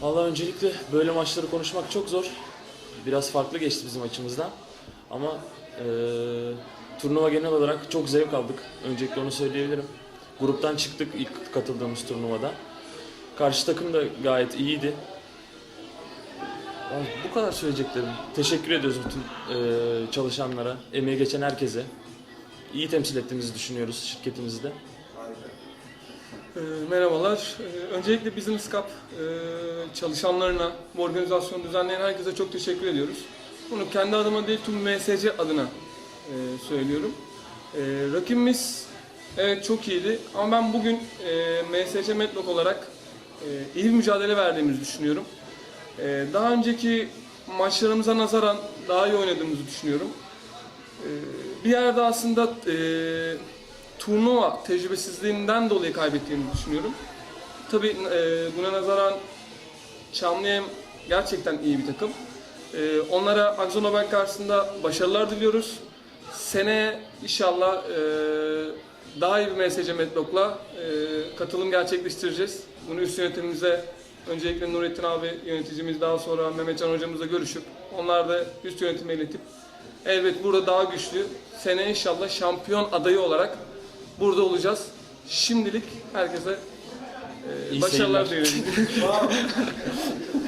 Valla öncelikle böyle maçları konuşmak çok zor. Biraz farklı geçti bizim açımızdan. Ama eee, turnuva genel olarak çok zevk aldık. Öncelikle onu söyleyebilirim. Gruptan çıktık ilk katıldığımız turnuvada. Karşı takım da gayet iyiydi. Ya Bu kadar söyleyeceklerim. Teşekkür ediyoruz bütün eee, çalışanlara, emeği geçen herkese. İyi temsil ettiğimizi düşünüyoruz şirketimizi de. Ee, Merhabalar. Ee, Öncelikle Business Cup e, çalışanlarına, bu organizasyonu düzenleyen herkese çok teşekkür ediyoruz. Bunu kendi adıma değil tüm MSC adına e, söylüyorum. E, Rakibimiz evet çok iyiydi ama ben bugün e, MSC Medlock olarak e, iyi mücadele verdiğimizi düşünüyorum. Daha önceki maçlarımıza nazaran daha iyi oynadığımızı düşünüyorum. Bir yerde aslında turnuva tecrübesizliğinden dolayı kaybettiğimizi düşünüyorum. Tabii e, buna nazaran Çamlıyem gerçekten iyi bir takım. E, onlara Akzonobank karşısında başarılar diliyoruz. Seneye inşallah e, daha iyi bir MSC Medlock'la e, katılım gerçekleştireceğiz. Bunu üst yönetimimize öncelikle Nurettin abi yöneticimiz daha sonra Mehmetcan hocamızla görüşüp onlar da üst yönetime iletip elbet burada daha güçlü seneye inşallah şampiyon adayı olarak burada olacağız. Şimdilik herkese e, başarılar diliyorum.